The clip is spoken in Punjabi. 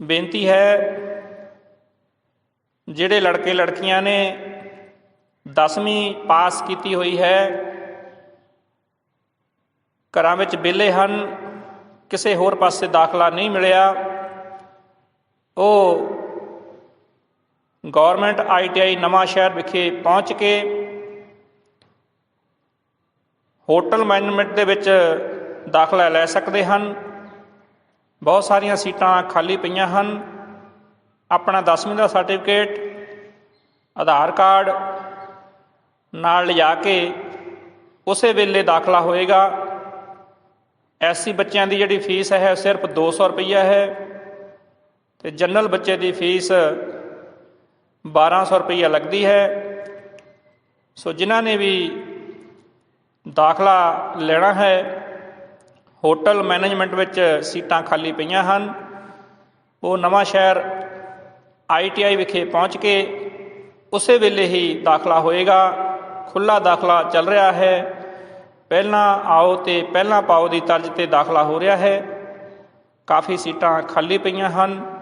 ਬੇਨਤੀ ਹੈ, ਜਿਹੜੇ ਲੜਕੇ ਲੜਕੀਆਂ ਨੇ 10ਵੀਂ ਪਾਸ ਕੀਤੀ ਹੋਈ ਹੈ, ਘਰਾਂ ਵਿੱਚ ਵਿਹਲੇ ਹਨ, ਕਿਸੇ ਹੋਰ ਪਾਸੇ ਦਾਖਲਾ ਨਹੀਂ ਮਿਲਿਆ, ਉਹ ਗਵਰਨਮੈਂਟ ਆਈਟੀਆਈ ਨਵਾਂ ਸ਼ਹਿਰ ਵਿਖੇ ਪਹੁੰਚ ਕੇ ਹੋਟਲ ਮੈਨੇਜਮੈਂਟ ਦੇ ਵਿੱਚ ਦਾਖਲਾ ਲੈ ਸਕਦੇ ਹਨ। ਬਹੁਤ ਸਾਰੀਆਂ ਸੀਟਾਂ ਖਾਲੀ ਪਈਆਂ ਹਨ। ਆਪਣਾ 10ਵੀਂ ਦਾ ਸਰਟੀਫਿਕੇਟ, ਆਧਾਰ ਕਾਰਡ ਨਾਲ ਲਿਜਾ ਕੇ ਉਸੇ ਵੇਲੇ ਦਾਖਲਾ ਹੋਏਗਾ। ਐਸਸੀ ਬੱਚਿਆਂ ਦੀ ਜਿਹੜੀ ਫੀਸ ਹੈ, ਸਿਰਫ 200 ਰੁਪਈਆ ਹੈ ਤੇ ਜਨਰਲ ਬੱਚੇ ਦੀ ਫੀਸ 1200 ਰੁਪਈਆ ਲੱਗਦੀ ਹੈ। ਸੋ ਜਿਨ੍ਹਾਂ ਨੇ ਵੀ ਦਾਖਲਾ ਲੈਣਾ ਹੈ ਹੋਟਲ ਮੈਨੇਜਮੈਂਟ ਵਿੱਚ ਸੀਟਾਂ ਖਾਲੀ ਪਈਆਂ ਹਨ। ਉਹ ਨਵਾਂ ਸ਼ਹਿਰ ਆਈਟੀਆਈ ਵਿਖੇ ਪਹੁੰਚ ਕੇ ਉਸੇ ਵੇਲੇ ਹੀ ਦਾਖਲਾ ਹੋਏਗਾ। ਖੁੱਲਾ ਦਾਖਲਾ ਚੱਲ ਰਿਹਾ ਹੈ। ਪਹਿਲਾਂ ਆਓ ਤੇ ਪਹਿਲਾਂ ਪਾਓ ਦੀ ਤਰਜ਼ ਤੇ ਦਾਖਲਾ ਹੋ ਰਿਹਾ ਹੈ। ਕਾਫੀ ਸੀਟਾਂ ਖਾਲੀ ਪਈਆਂ ਹਨ।